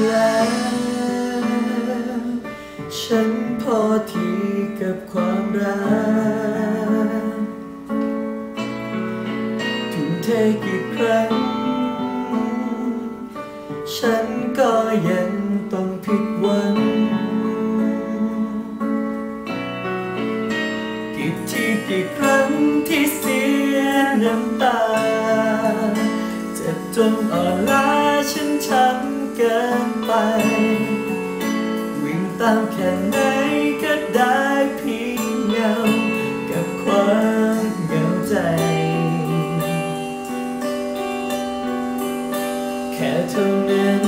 แล้ว ฉันพอที่กับความรักทุ่มเทกี่ครั้ง ฉันก็ยังต้องผิดหวังกี่ที่กี่ครั้งที่เสียน้ำตา เจ็บจนอ่อนล้าฉันช้ำเกิน ไปวิ่งตามแค่ไหนก็ได้เพียงเงากับความเหงาใจ แค่เท่านั้น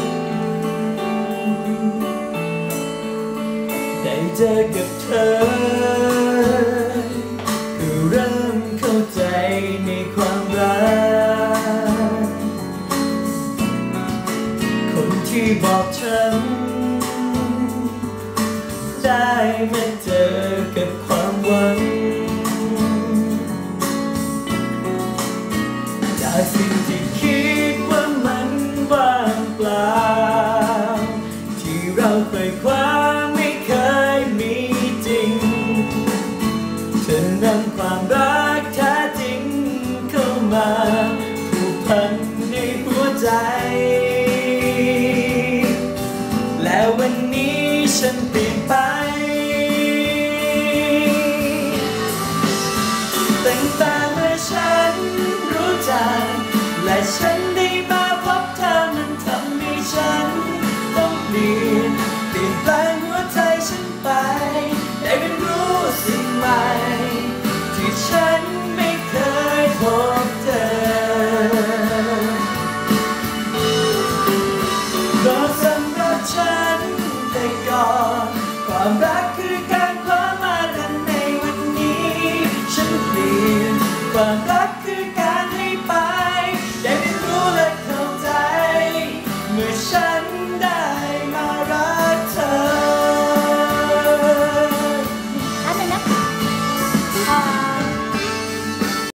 ได้เจอกับเธอ อบอกฉัน ได้มาเจอกับความหวัง จากสิ่งที่คิดว่ามันว่างเปล่า ที่เราเคยคว้าไม่เคยมีจริงเธอนำความรักแท้จริงเข้ามาผูกพันในหัวใจ ตั้งแต่เมื่อฉันรู้จัก และฉันได้มาพบเธอมันทำให้ฉันต้องเปลี่ยนเปลี่ยนแปลงหัวใจฉันไป ได้เรียนรู้สิ่งใหม่ ที่ฉันไม่เคยพบเจอเพราะสำหรับฉันแต่ก่อนความรักคือ ก